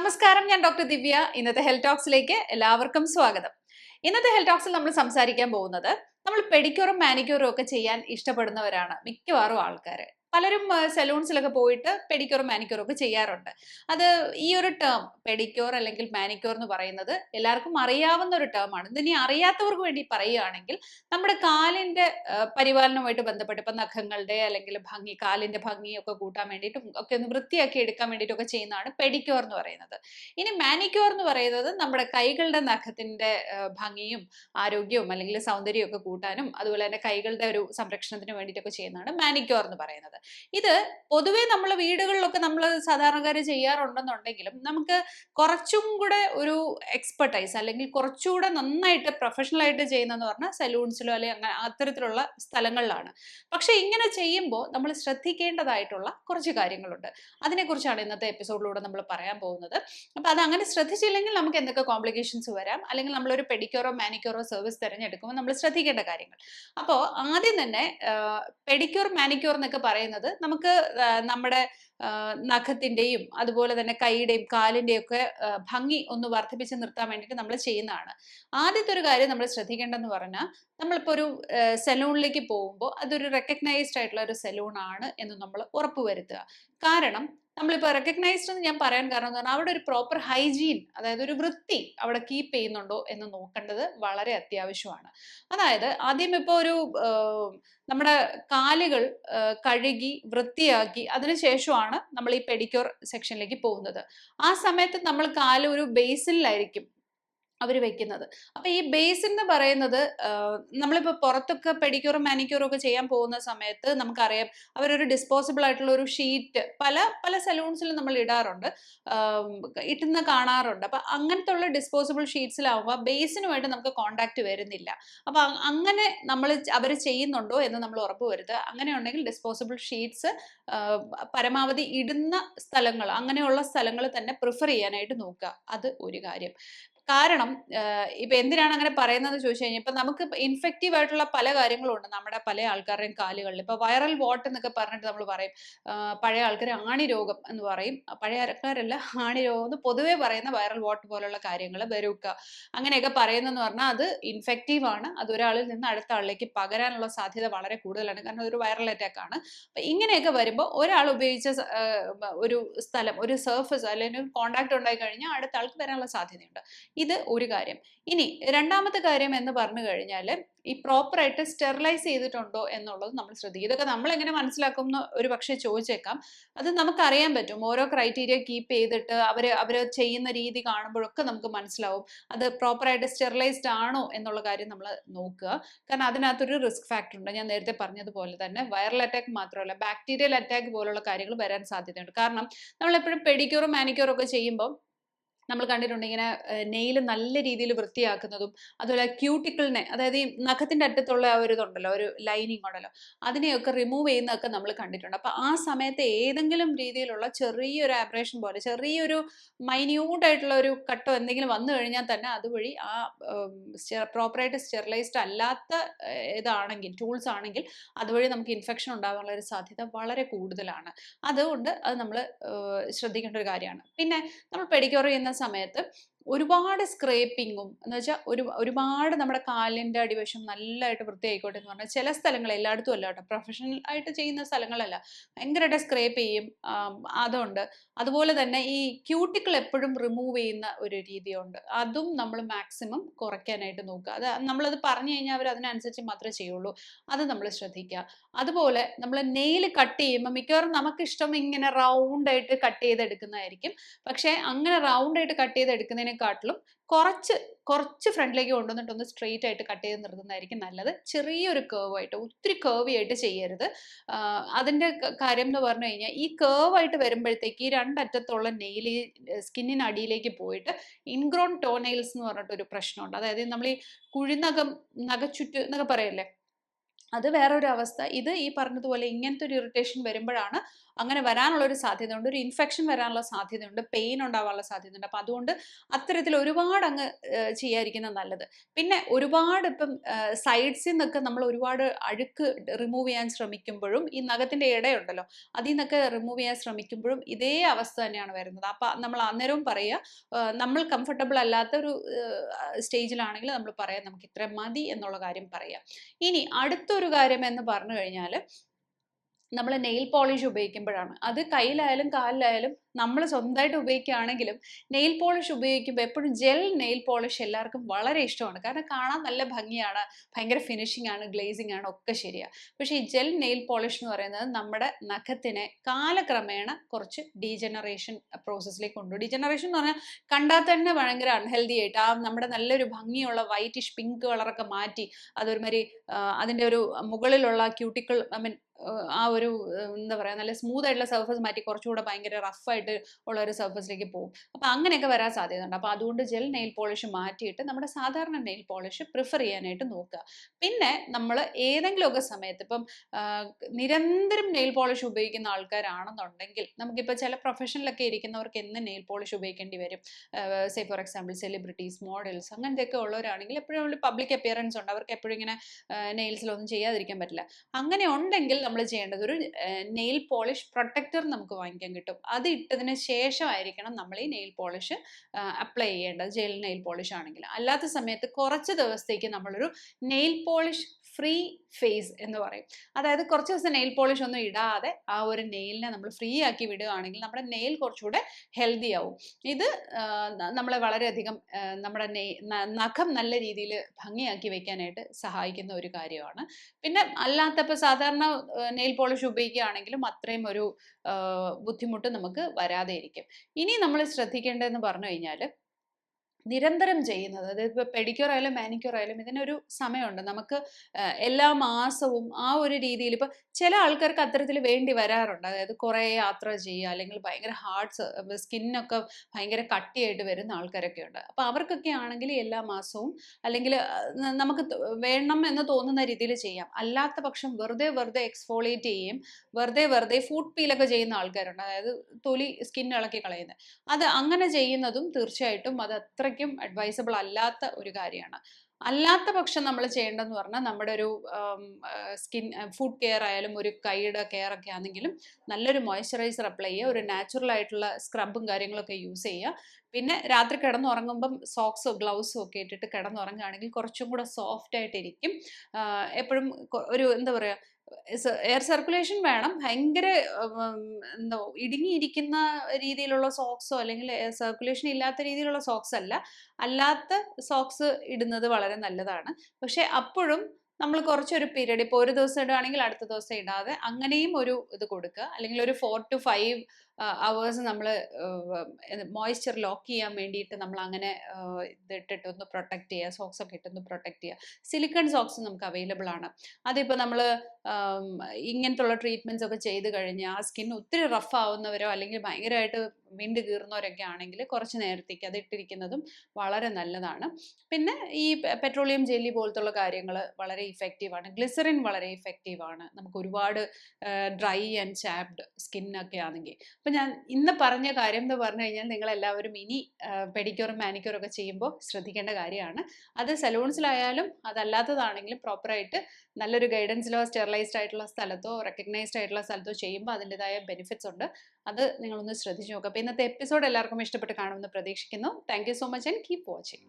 നമസ്കാരം ഞാൻ ഡോക്ടർ ദിവ്യ. ഇന്നത്തെ ഹെൽത്ത് ടോക്സിലേക്ക് എല്ലാവർക്കും സ്വാഗതം. ഇന്നത്തെ ഹെൽത്ത് ടോക്സിൽ നമ്മൾ സംസാരിക്കാൻ പോകുന്നത് നമ്മൾ പെഡിക്യൂറും മാനിക്യൂറും ഒക്കെ ചെയ്യാൻ ഇഷ്ടപ്പെടുന്നവരാണ് മിക്കവാറും ആൾക്കാർ പലരും സലൂൺസിലൊക്കെ പോയിട്ട് പെഡിക്യൂറും മാനിക്യൂറും ഒക്കെ ചെയ്യാറുണ്ട്. അത് ഈ ഒരു ടേം പെഡിക്യൂർ അല്ലെങ്കിൽ മാനിക്യൂർ എന്ന് പറയുന്നത് എല്ലാവർക്കും അറിയാവുന്ന ഒരു ടേം ആണ്. ഇതിനി അറിയാത്തവർക്ക് വേണ്ടി പറയുകയാണെങ്കിൽ നമ്മുടെ കാലിന്റെ പരിപാലനവുമായിട്ട് ബന്ധപ്പെട്ട് ഇപ്പൊ നഖങ്ങളുടെ അല്ലെങ്കിൽ ഭംഗി കാലിന്റെ ഭംഗിയൊക്കെ കൂട്ടാൻ വേണ്ടിയിട്ടും ഒക്കെ ഒന്ന് വൃത്തിയാക്കി എടുക്കാൻ വേണ്ടിയിട്ടൊക്കെ ചെയ്യുന്നതാണ് പെഡിക്യൂർ എന്ന് പറയുന്നത്. ഇനി മാനിക്യൂർ എന്ന് പറയുന്നത് നമ്മുടെ കൈകളുടെ നഖത്തിന്റെ ഭംഗിയും ആരോഗ്യവും അല്ലെങ്കിൽ സൗന്ദര്യവും ഒക്കെ കൂട്ടാനും അതുപോലെ തന്നെ കൈകളുടെ ഒരു സംരക്ഷണത്തിന് വേണ്ടിയിട്ടൊക്കെ ചെയ്യുന്നതാണ് മാനിക്യൂർ എന്ന് പറയുന്നത്. ഇത് പൊതുവേ നമ്മൾ വീടുകളിലൊക്കെ നമ്മൾ സാധാരണക്കാർ ചെയ്യാറുണ്ടെന്നുണ്ടെങ്കിലും നമുക്ക് കുറച്ചും കൂടെ ഒരു എക്സ്പെർട്ടൈസ് അല്ലെങ്കിൽ കുറച്ചുകൂടെ നന്നായിട്ട് പ്രൊഫഷണൽ ആയിട്ട് ചെയ്യുന്നതെന്ന് പറഞ്ഞാൽ സലൂൺസിലോ അല്ലെങ്കിൽ അങ്ങനെ അത്തരത്തിലുള്ള സ്ഥലങ്ങളിലാണ്. പക്ഷെ ഇങ്ങനെ ചെയ്യുമ്പോൾ നമ്മൾ ശ്രദ്ധിക്കേണ്ടതായിട്ടുള്ള കുറച്ച് കാര്യങ്ങളുണ്ട്. അതിനെക്കുറിച്ചാണ് ഇന്നത്തെ എപ്പിസോഡിലൂടെ നമ്മൾ പറയാൻ പോകുന്നത്. അപ്പോൾ അത് അങ്ങനെ ശ്രദ്ധിച്ചില്ലെങ്കിൽ നമുക്ക് എന്തൊക്കെ കോംപ്ലിക്കേഷൻസ് വരാം? അല്ലെങ്കിൽ നമ്മളൊരു പെഡിക്യൂറോ മാനിക്യൂറോ സർവീസ് തിരഞ്ഞെടുക്കുമ്പോൾ നമ്മൾ ശ്രദ്ധിക്കേണ്ട കാര്യങ്ങൾ. അപ്പോൾ ആദ്യം തന്നെ പെഡിക്യൂർ മാനിക്യൂർ എന്നൊക്കെ പറയുന്നത് നമുക്ക് നമ്മുടെ നഖത്തിന്റെയും അതുപോലെ തന്നെ കൈയുടെയും കാലിന്റെയും ഒക്കെ ഭംഗി ഒന്ന് വർദ്ധിപ്പിച്ച് നിർത്താൻ വേണ്ടിയിട്ട് നമ്മൾ ചെയ്യുന്നതാണ്. ആദ്യത്തെ ഒരു കാര്യം നമ്മൾ ശ്രദ്ധിക്കേണ്ടതെന്ന് പറഞ്ഞാൽ നമ്മളിപ്പോൾ ഒരു സലൂണിലേക്ക് പോകുമ്പോൾ അതൊരു റെക്കഗ്നൈസ്ഡ് ആയിട്ടുള്ള ഒരു സെലൂൺ ആണ് എന്ന് നമ്മൾ ഉറപ്പുവരുത്തുക. കാരണം നമ്മളിപ്പോൾ റെക്കഗ്നൈസ്ഡ് എന്ന് ഞാൻ പറയാൻ കാരണം എന്ന് പറഞ്ഞാൽ അവിടെ ഒരു പ്രോപ്പർ ഹൈജീൻ അതായത് ഒരു വൃത്തി അവിടെ കീപ്പ് ചെയ്യുന്നുണ്ടോ എന്ന് നോക്കേണ്ടത് വളരെ അത്യാവശ്യമാണ്. അതായത് ആദ്യം ഇപ്പോൾ ഒരു നമ്മുടെ കാലുകൾ കഴുകി വൃത്തിയാക്കി അതിനുശേഷമാണ് നമ്മൾ ഈ പെഡിക്യൂർ സെക്ഷനിലേക്ക് പോകുന്നത്. ആ സമയത്ത് നമ്മൾ കാൽ ഒരു ബേസിലായിരിക്കും അവർ വെക്കുന്നത്. അപ്പൊ ഈ ബേസ് എന്ന് പറയുന്നത് നമ്മളിപ്പോ പുറത്തൊക്കെ പെഡിക്യൂറും മാനിക്യൂറും ഒക്കെ ചെയ്യാൻ പോകുന്ന സമയത്ത് നമുക്കറിയാം അവരൊരു ഡിസ്പോസിബിൾ ആയിട്ടുള്ള ഒരു ഷീറ്റ് പല പല സലൂൺസിലും നമ്മൾ ഇടാറുണ്ട്. ഇട്ടുന്ന കാണാറുണ്ട്. അപ്പൊ അങ്ങനത്തെ ഉള്ള ഡിസ്പോസിബിൾ ഷീറ്റ്സിലാവുമ്പോൾ ബേസിനുമായിട്ട് നമുക്ക് കോണ്ടാക്ട് വരുന്നില്ല. അപ്പൊ അങ്ങനെ നമ്മൾ അവർ ചെയ്യുന്നുണ്ടോ എന്ന് നമ്മൾ ഉറപ്പ് വരുത്തുക. അങ്ങനെയുണ്ടെങ്കിൽ ഡിസ്പോസിബിൾ ഷീറ്റ്സ് പരമാവധി ഇടുന്ന സ്ഥലങ്ങൾ അങ്ങനെയുള്ള സ്ഥലങ്ങൾ തന്നെ പ്രിഫർ ചെയ്യാനായിട്ട് നോക്കുക. അത് ഒരു കാര്യം. കാരണം ഇപ്പൊ എന്തിനാണ് അങ്ങനെ പറയുന്നത് ചോദിച്ചു കഴിഞ്ഞാൽ ഇപ്പൊ നമുക്ക് ഇൻഫെക്റ്റീവ് ആയിട്ടുള്ള പല കാര്യങ്ങളും ഉണ്ട് നമ്മുടെ പല ആൾക്കാരുടെയും കാലുകളിൽ ഇപ്പൊ വൈറൽ വോട്ട് എന്നൊക്കെ പറഞ്ഞിട്ട് നമ്മൾ പറയും പഴയ ആൾക്കാർ ആണി രോഗം എന്ന് പറയും. പഴയ ആൾക്കാരല്ല ആണി രോഗം എന്ന് പൊതുവേ പറയുന്ന വൈറൽ വോട്ട് പോലുള്ള കാര്യങ്ങൾ ബെരൂക്ക അങ്ങനെയൊക്കെ പറയുന്നതെന്ന് പറഞ്ഞാൽ അത് ഇൻഫെക്റ്റീവ് ആണ്. അത് ഒരാളിൽ നിന്ന് അടുത്ത ആളിലേക്ക് പകരാനുള്ള സാധ്യത വളരെ കൂടുതലാണ്. കാരണം ഒരു വൈറൽ അറ്റാക്ക് ആണ്. അപ്പൊ ഇങ്ങനെയൊക്കെ വരുമ്പോൾ ഒരാൾ ഉപയോഗിച്ച ഒരു സ്ഥലം ഒരു സർഫസ് അല്ലെങ്കിൽ കോണ്ടാക്ട് ഉണ്ടായി കഴിഞ്ഞാൽ അടുത്ത ആൾക്ക് വരാനുള്ള സാധ്യതയുണ്ട്. ഇത് ഒരു കാര്യം. ഇനി രണ്ടാമത്തെ കാര്യം എന്ന് പറഞ്ഞു കഴിഞ്ഞാൽ ഈ പ്രോപ്പറായിട്ട് സ്റ്റെറിലൈസ് ചെയ്തിട്ടുണ്ടോ എന്നുള്ളത് നമ്മൾ ശ്രദ്ധിക്കുക. ഇതൊക്കെ നമ്മൾ എങ്ങനെ മനസ്സിലാക്കും എന്ന് ഒരു പക്ഷേ ചോദിച്ചേക്കാം. അത് നമുക്കറിയാൻ പറ്റും. ഓരോ ക്രൈറ്റീരിയ കീപ്പ് ചെയ്തിട്ട് അവർ അവർ ചെയ്യുന്ന രീതി കാണുമ്പോഴൊക്കെ നമുക്ക് മനസ്സിലാവും അത് പ്രോപ്പറായിട്ട് സ്റ്റെറിലൈസ്ഡ് ആണോ എന്നുള്ള കാര്യം നമ്മൾ നോക്കുക. കാരണം അതിനകത്തൊരു റിസ്ക് ഫാക്ടർ ഉണ്ട്. ഞാൻ നേരത്തെ പറഞ്ഞതുപോലെ തന്നെ വൈറൽ അറ്റാക്ക് മാത്രമല്ല ബാക്ടീരിയൽ അറ്റാക്ക് പോലുള്ള കാര്യങ്ങൾ വരാൻ സാധ്യതയുണ്ട്. കാരണം നമ്മളെപ്പോഴും പെഡിക്യൂറും മാനിക്യൂറും ഒക്കെ ചെയ്യുമ്പോൾ നമ്മൾ കണ്ടിട്ടുണ്ട് ഇങ്ങനെ നെയിൽ നല്ല രീതിയിൽ വൃത്തിയാക്കുന്നതും അതുപോലെ ക്യൂട്ടിക്കിളിനെ അതായത് ഈ നഖത്തിന്റെ അറ്റത്തുള്ള ആ ഒരു ഇതുണ്ടല്ലോ ഒരു ലൈനിങ് ഉണ്ടല്ലോ അതിനെയൊക്കെ റിമൂവ് ചെയ്യുന്നതൊക്കെ നമ്മൾ കണ്ടിട്ടുണ്ട്. അപ്പൊ ആ സമയത്ത് ഏതെങ്കിലും രീതിയിലുള്ള ചെറിയൊരു ആബ്രേഷൻ പോലെ ചെറിയൊരു മൈന്യൂട്ട് ആയിട്ടുള്ള ഒരു കട്ടോ എന്തെങ്കിലും വന്നു കഴിഞ്ഞാൽ തന്നെ അതുവഴി ആ പ്രോപ്പറായിട്ട് സ്റ്റെറിലൈസ്ഡ് അല്ലാത്ത ഇതാണെങ്കിൽ ടൂൾസ് ആണെങ്കിൽ അതുവഴി നമുക്ക് ഇൻഫെക്ഷൻ ഉണ്ടാകാനുള്ള ഒരു സാധ്യത വളരെ കൂടുതലാണ്. അതുകൊണ്ട് അത് നമ്മൾ ശ്രദ്ധിക്കേണ്ട ഒരു കാര്യമാണ്. പിന്നെ നമ്മൾ പെഡിക്യൂർ ചെയ്യുന്ന സമയത്ത് ഒരുപാട് സ്ക്രേപ്പിങ്ങും എന്ന് വെച്ചാൽ ഒരു ഒരുപാട് നമ്മുടെ കാലിന്റെ അടിവശം നല്ലതായിട്ട് വൃത്തിയായിക്കോട്ടെ എന്ന് പറഞ്ഞാൽ ചില സ്ഥലങ്ങൾ എല്ലായിടത്തും അല്ല കേട്ടോ. പ്രൊഫഷണൽ ആയിട്ട് ചെയ്യുന്ന സ്ഥലങ്ങളല്ല. ഭയങ്കരമായിട്ട് സ്ക്രേപ്പ് ചെയ്യും അതുണ്ട്. അതുപോലെ തന്നെ ഈ ക്യൂട്ടിക്കിൾ എപ്പോഴും റിമൂവ് ചെയ്യുന്ന ഒരു രീതിയുണ്ട്. അതും നമ്മൾ മാക്സിമം കുറയ്ക്കാനായിട്ട് നോക്കുക. അത് നമ്മളത് പറഞ്ഞു കഴിഞ്ഞാൽ അവർ അതിനനുസരിച്ച് മാത്രമേ ചെയ്യുള്ളൂ. അത് നമ്മൾ ശ്രദ്ധിക്കുക. അതുപോലെ നമ്മൾ നെയിൽ കട്ട് ചെയ്യുമ്പോൾ മിക്കവാറും നമുക്കിഷ്ടം ഇങ്ങനെ റൗണ്ടായിട്ട് കട്ട് ചെയ്തെടുക്കുന്നതായിരിക്കും. പക്ഷേ അങ്ങനെ റൗണ്ടായിട്ട് കട്ട് കട്ട് ചെയ്തെടുക്കുന്നതിനെക്കാട്ടിലും കുറച്ച് കുറച്ച് ഫ്രണ്ടിലേക്ക് കൊണ്ടുവന്നിട്ട് ഒന്ന് സ്ട്രെയിറ്റ് ആയിട്ട് കട്ട് ചെയ്ത് നിർത്തുന്നതായിരിക്കും നല്ലത്. ചെറിയൊരു കേവ് ആയിട്ട് ഒത്തിരി കേവി ആയിട്ട് ചെയ്യരുത്. അതിന്റെ കാര്യം എന്ന് പറഞ്ഞു കഴിഞ്ഞാൽ ഈ കേവ് ആയിട്ട് വരുമ്പോഴത്തേക്ക് ഈ രണ്ടറ്റത്തുള്ള നെയിൽ ഈ സ്കിന്നിന് അടിയിലേക്ക് പോയിട്ട് ഇൻഗ്രോൺ ടോ നെയിൽസ് എന്ന് പറഞ്ഞിട്ട് ഒരു പ്രശ്നമുണ്ട്. അതായത് നമ്മൾ ഈ കുഴിനകം നഖച്ചുറ്റ് എന്നൊക്കെ പറയല്ലേ? അത് വേറൊരു അവസ്ഥ ഇത് ഈ പറഞ്ഞതുപോലെ ഇങ്ങനത്തെ ഒരു ഇറിറ്റേഷൻ വരുമ്പോഴാണ് അങ്ങനെ വരാനുള്ള ഒരു സാധ്യതയുണ്ട് ഒരു ഇൻഫെക്ഷൻ വരാനുള്ള സാധ്യതയുണ്ട് പെയിൻ ഉണ്ടാവാനുള്ള സാധ്യതയുണ്ട്. അപ്പം അതുകൊണ്ട് അത്തരത്തിൽ ഒരുപാട് അങ്ങ് ചെയ്യാതിരിക്കുന്നത് നല്ലത്. പിന്നെ ഒരുപാട് ഇപ്പം സൈഡ്സിൽ നിന്നൊക്കെ നമ്മൾ ഒരുപാട് അഴുക്ക് റിമൂവ് ചെയ്യാൻ ശ്രമിക്കുമ്പോഴും ഈ നഖത്തിന്റെ ഇടയുണ്ടല്ലോ അതിൽ നിന്നൊക്കെ റിമൂവ് ചെയ്യാൻ ശ്രമിക്കുമ്പോഴും ഇതേ അവസ്ഥ തന്നെയാണ് വരുന്നത്. അപ്പം നമ്മൾ അന്നേരവും പറയുക നമ്മൾ കംഫർട്ടബിൾ അല്ലാത്ത ഒരു സ്റ്റേജിലാണെങ്കിൽ നമ്മൾ പറയാം നമുക്ക് ഇത്ര മതി എന്നുള്ള കാര്യം പറയാം. ഇനി അടുത്തൊരു കാര്യം എന്ന് പറഞ്ഞു കഴിഞ്ഞാൽ നമ്മൾ നെയിൽ പോളിഷ് ഉപയോഗിക്കുമ്പോഴാണ്. അത് കയ്യിലായാലും കാലിലായാലും നമ്മൾ സ്വന്തമായിട്ട് ഉപയോഗിക്കുകയാണെങ്കിലും നെയിൽ പോളിഷ് ഉപയോഗിക്കുമ്പോൾ എപ്പോഴും ജെൽ നെയിൽ പോളിഷ് എല്ലാവർക്കും വളരെ ഇഷ്ടമാണ്. കാരണം കാണാൻ നല്ല ഭംഗിയാണ്. ഭയങ്കര ഫിനിഷിംഗ് ആണ് ഗ്ലേസിംഗ് ആണ് ഒക്കെ ശരിയാണ് പക്ഷേ ഈ ജെൽ നെയിൽ പോളിഷ് എന്ന് പറയുന്നത് നമ്മുടെ നഖത്തിനെ കാലക്രമേണ കുറച്ച് ഡീജനറേഷൻ പ്രോസസ്സിലേക്ക് കൊണ്ടു ഡീജനറേഷൻ എന്ന് പറഞ്ഞാൽ കണ്ടാൽ തന്നെ ഭയങ്കര അൺഹെൽതി ആയിട്ട് ആ നമ്മുടെ നല്ലൊരു ഭംഗിയുള്ള വൈറ്റിഷ് പിങ്ക് കളറൊക്കെ മാറ്റി അതൊരുമാതിരി അതിന്റെ ഒരു മുകളിലുള്ള ക്യൂട്ടിക്കിൾ ഐ മീൻ ആ ഒരു എന്താ പറയുക നല്ല സ്മൂത്ത് ആയിട്ടുള്ള സർഫസ് മാറ്റി കുറച്ചുകൂടെ ഭയങ്കര റഫായിട്ട് ഉള്ള ഒരു സർഫസിലേക്ക് പോകും. അപ്പം അങ്ങനെയൊക്കെ വരാൻ സാധ്യതയുണ്ട്. അപ്പോൾ അതുകൊണ്ട് ജെൽ നെയിൽ പോളിഷ് മാറ്റിയിട്ട് നമ്മുടെ സാധാരണ നെയിൽ പോളിഷ് പ്രിഫർ ചെയ്യാനായിട്ട് നോക്കുക. പിന്നെ നമ്മൾ ഏതെങ്കിലുമൊക്കെ സമയത്ത് ഇപ്പം നിരന്തരം നെയിൽ പോളിഷ് ഉപയോഗിക്കുന്ന ആൾക്കാരാണെന്നുണ്ടെങ്കിൽ നമുക്കിപ്പോൾ ചില പ്രൊഫഷനിലൊക്കെ ഇരിക്കുന്നവർക്ക് എന്ന് നെയിൽ പോളിഷ് ഉപയോഗിക്കേണ്ടി വരും? Say for example celebrities models അങ്ങനത്തെയൊക്കെ ഉള്ളവരാണെങ്കിൽ എപ്പോഴും പബ്ലിക് അപ്പിയറൻസ് ഉണ്ട്. അവർക്ക് എപ്പോഴും ഇങ്ങനെ നെയിൽസിലൊന്നും ചെയ്യാതിരിക്കാൻ പറ്റില്ല. അങ്ങനെ ഉണ്ടെങ്കിൽ നമ്മൾ ചെയ്യേണ്ടത്? ഒരു നെയിൽ പോളിഷ് പ്രൊട്ടക്ടർ നമുക്ക് വാങ്ങിക്കാൻ കിട്ടും. അത് ഇട്ടതിന് ശേഷമായിരിക്കണം നമ്മൾ ഈ നെയിൽ പോളിഷ് അപ്ലൈ ചെയ്യേണ്ടത്. ജെൽ നെയിൽ പോളിഷ് ആണെങ്കിൽ. അല്ലാത്ത സമയത്ത് കുറച്ച് ദിവസത്തേക്ക് നമ്മളൊരു നെയിൽ പോളിഷ് ഫ്രീ ഫേസ് എന്ന് പറയും. അതായത് കുറച്ച് ദിവസം നെയിൽ പോളിഷ് ഒന്നും ഇടാതെ ആ ഒരു നെയിലിനെ നമ്മൾ ഫ്രീ ആക്കി വിടുകയാണെങ്കിൽ നമ്മുടെ നെയിൽ കുറച്ചുകൂടെ ഹെൽത്തി ആവും. ഇത് നമ്മളെ വളരെയധികം നമ്മുടെ നെയ് നഖം നല്ല രീതിയിൽ ഭംഗിയാക്കി വെക്കാനായിട്ട് സഹായിക്കുന്ന ഒരു കാര്യമാണ്. പിന്നെ അല്ലാത്തപ്പോൾ സാധാരണ നെയിൽ പോളിഷ് ഉപയോഗിക്കുകയാണെങ്കിലും അത്രയും ഒരു ബുദ്ധിമുട്ട് നമുക്ക് വരാതെ ഇരിക്കും ഇനി നമ്മൾ ശ്രദ്ധിക്കേണ്ടതെന്ന് പറഞ്ഞു കഴിഞ്ഞാൽ നിരന്തരം ചെയ്യുന്നത്. അതായത് ഇപ്പോൾ പെഡിക്യൂർ ആയാലും മാനിക്യൂർ ആയാലും ഇതിനൊരു സമയമുണ്ട്. നമുക്ക് എല്ലാ മാസവും ആ ഒരു രീതിയിൽ ഇപ്പോൾ ചില ആൾക്കാർക്ക് അത്തരത്തിൽ വേണ്ടി വരാറുണ്ട്. അതായത് കുറേ യാത്ര ചെയ്യുക അല്ലെങ്കിൽ ഭയങ്കര ഹാർട്ട്സ് സ്കിന്നൊക്കെ ഭയങ്കര കട്ടിയായിട്ട് വരുന്ന ആൾക്കാരൊക്കെ ഉണ്ട്. അപ്പോൾ അവർക്കൊക്കെ ആണെങ്കിൽ എല്ലാ മാസവും അല്ലെങ്കിൽ നമുക്ക് വേണം എന്ന് തോന്നുന്ന രീതിയിൽ ചെയ്യാം. അല്ലാത്ത പക്ഷം വെറുതെ വെറുതെ എക്സ്ഫോളിയേറ്റ് ചെയ്യുകയും വെറുതെ വെറുതെ ഫുഡ് പീലൊക്കെ ചെയ്യുന്ന ആൾക്കാരുണ്ട്. അതായത് തൊലി സ്കിൻ കളയുന്നത്. അത് അങ്ങനെ ചെയ്യുന്നതും തീർച്ചയായിട്ടും അത് അത്രയ്ക്കും അഡ്വൈസബിൾ അല്ലാത്ത ഒരു കാര്യമാണ്. അല്ലാത്ത പക്ഷം നമ്മൾ ചെയ്യേണ്ടതെന്ന് പറഞ്ഞാൽ നമ്മുടെ ഒരു സ്കിൻ ഫുഡ് കെയർ ആയാലും ഒരു കൈയുടെ കെയർ ഒക്കെ ആണെങ്കിലും നല്ലൊരു മോയ്സ്ചറൈസർ അപ്ലൈ ചെയ്യുക ഒരു നാച്ചുറൽ ആയിട്ടുള്ള സ്ക്രബും കാര്യങ്ങളൊക്കെ യൂസ് ചെയ്യുക. പിന്നെ രാത്രി കിടന്നുറങ്ങുമ്പം സോക്സോ ഗ്ലൗസോ ഒക്കെ ഇട്ടിട്ട് കിടന്നുറങ്ങുകയാണെങ്കിൽ കുറച്ചും കൂടെ സോഫ്റ്റ് ആയിട്ടിരിക്കും എപ്പോഴും ഒരു എന്താ പറയുക എയർ സർക്കുലേഷൻ വേണം. ഭയങ്കര എന്തോ ഇടുങ്ങിയിരിക്കുന്ന രീതിയിലുള്ള സോക്സോ അല്ലെങ്കിൽ സർക്കുലേഷൻ ഇല്ലാത്ത രീതിയിലുള്ള സോക്സ് അല്ല. അല്ലാത്ത സോക്സ് ഇടുന്നത് വളരെ നല്ലതാണ്. പക്ഷെ അപ്പോഴും നമ്മൾ കുറച്ചൊരു പീരീഡ് ഇപ്പോൾ ഒരു ദിവസം ഇടുകയാണെങ്കിൽ അടുത്ത ദിവസം ഇടാതെ അങ്ങനെയും ഒരു ഇത് കൊടുക്കുക. അല്ലെങ്കിൽ ഒരു ഫോർ ടു ഫൈവ് അവേഴ്സ് നമ്മൾ മോയ്സ്ചർ ലോക്ക് ചെയ്യാൻ വേണ്ടിയിട്ട് നമ്മൾ അങ്ങനെ ഇതിട്ടിട്ട് ഒന്ന് പ്രൊട്ടക്റ്റ് ചെയ്യുക. സോക്സ് ഒക്കെ ഇട്ടൊന്ന് പ്രൊട്ടക്റ്റ് ചെയ്യുക. സിലിക്കൺ സോക്സ് നമുക്ക് അവൈലബിൾ ആണ്. അതിപ്പോൾ നമ്മൾ ഇങ്ങനത്തുള്ള ട്രീറ്റ്മെന്റ്സ് ഒക്കെ ചെയ്ത് കഴിഞ്ഞ് ആ സ്കിൻ ഒത്തിരി റഫ് ആവുന്നവരോ അല്ലെങ്കിൽ ഭയങ്കരമായിട്ട് വിണ്ട് കീറുന്നവരൊക്കെ ആണെങ്കിൽ കുറച്ച് നേരത്തേക്ക് അത് ഇട്ടിരിക്കുന്നതും വളരെ നല്ലതാണ്. പിന്നെ ഈ പെട്രോളിയം ജെല്ലി പോലത്തുള്ള കാര്യങ്ങൾ വളരെ ഇഫക്റ്റീവാണ് ഗ്ലിസറിൻ വളരെ ഇഫക്റ്റീവാണ് നമുക്ക് ഒരുപാട് ഡ്രൈ ആൻഡ് ചാപ്ഡ് സ്കിന്നൊക്കെ ആണെങ്കിൽ. അപ്പം ഞാൻ ഇന്ന് പറഞ്ഞ കാര്യം എന്ന് പറഞ്ഞു കഴിഞ്ഞാൽ നിങ്ങളെല്ലാവരും ഇനി പെഡിക്യൂറും മാനിക്യൂറും ഒക്കെ ചെയ്യുമ്പോൾ ശ്രദ്ധിക്കേണ്ട കാര്യമാണ്. അത് സലൂൺസിലായാലും അതല്ലാത്തതാണെങ്കിലും പ്രോപ്പറായിട്ട് നല്ലൊരു ഗൈഡൻസിലോ സ്റ്റെറിലൈസ്ഡ് ആയിട്ടുള്ള സ്ഥലത്തോ റെക്കഗ്നൈസ്ഡ് ആയിട്ടുള്ള സ്ഥലത്തോ ചെയ്യുമ്പോൾ അതിന്റെതായ ബെനിഫിറ്റ്സ് ഉണ്ട്. അത് നിങ്ങളൊന്ന് ശ്രദ്ധിച്ചു നോക്കുക അപ്പോൾ ഇന്നത്തെ എപ്പിസോഡ് എല്ലാവർക്കും ഇഷ്ടപ്പെട്ട് കാണുമെന്ന് പ്രതീക്ഷിക്കുന്നു. Thank so much and keep watching